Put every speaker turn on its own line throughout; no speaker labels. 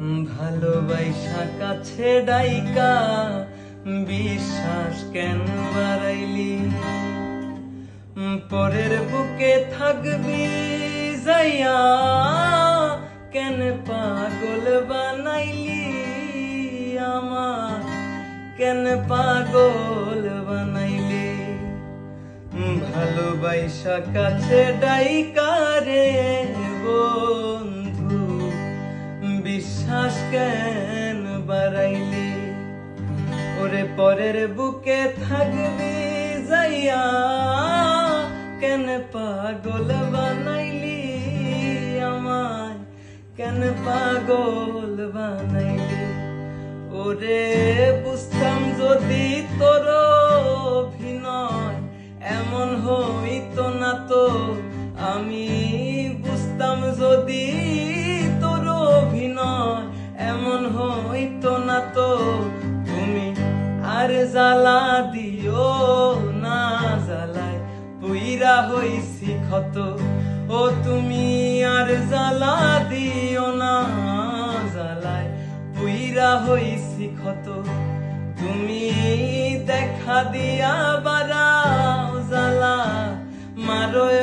ভালোবাসা কাছে ডাইকা, বিশ্বাস কেন বাড়াইলি? পরের বুকে থাকবি যাইয়া, কেন পাগল বানাইলি আমার কেন পাগল বানাইলি? ভালোবাসা কাছে ডাইকারে বন্ধু বিশ্বাস কেন বাড়াইলি, ওরে পরের বুকে থাকবি যাইয়া, কেন পাগল বানাইলি আমায়, কেন পাগল বানাইলি? ওরে বুঝতাম যদি তোর জ্বালা দিও না জ্বালায় পুইরা হইছি ক্ষত, ও তুমি আর জ্বালা দিও না জ্বালায় পুইরা হইছি ক্ষত, তুমি দেখা দিয়া বারাও জ্বালা মারয়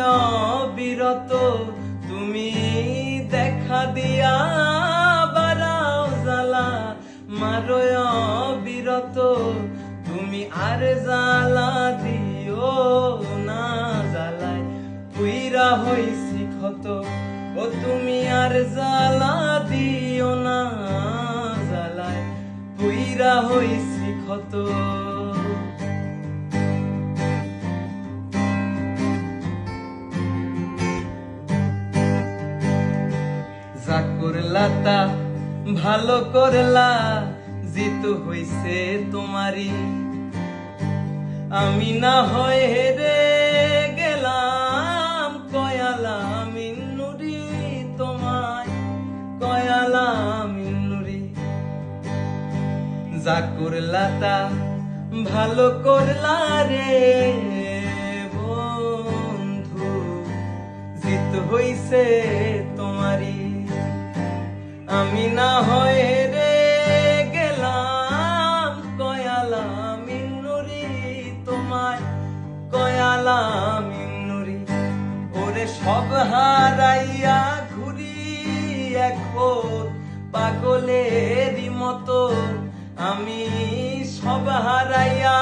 বিরত তুমি দেখা দিয়া বারাও জ্বালা মারয় বিরত তুমি আর জ্বালা দিও না জ্বালায়। পুইরা হইছি ক্ষত, ও তুমি আর জ্বালা দিও না জ্বালায়। পুইরা হইছি ক্ষত। যা তা ভালো করলা জিত হইছে তোমারই। আমি না হয় হেরে গেলাম, কয়ালা মিন্নুরি তোমায়, কয়ালা মিন্নুরি যা করলা তা ভালো করলা রে বন্ধু, জিত হইছে তোমারই। আমি না হয় সব হারাইয়া ঘুরি এখন পাগলেরই মতো। আমি সব হারাইয়া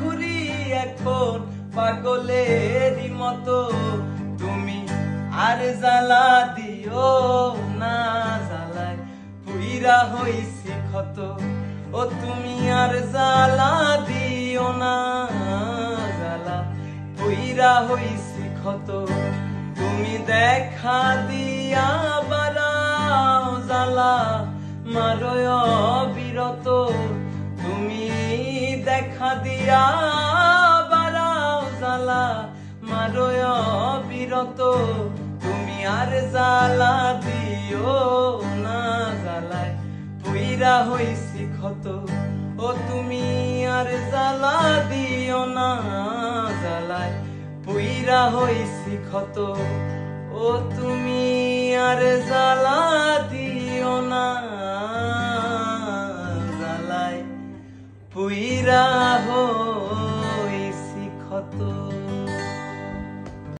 ঘুরি এখন পাগলেরই মতো। তুমি আর জ্বালা দিও না, জ্বালায় পুইরা হইছি ক্ষত। ও তুমি আর জ্বালা দিও না জ্বালা পুইরা হইছি ক্ষত। দেখা দিয়া বারাও জ্বালা মারয় বিরত। তুমি দেখা দিয়া বারাও জ্বালা মারয় বিরত। তুমি আর জ্বালা দিও না জ্বালায়, পুইরা হইছি ক্ষত। ও তুমি আর জ্বালা দিও না জ্বালায়, পুইরা হইছি ক্ষত। ও তুমি আর জ্বালা দিও না। জ্বালাই পুইরা হইছি ক্ষত।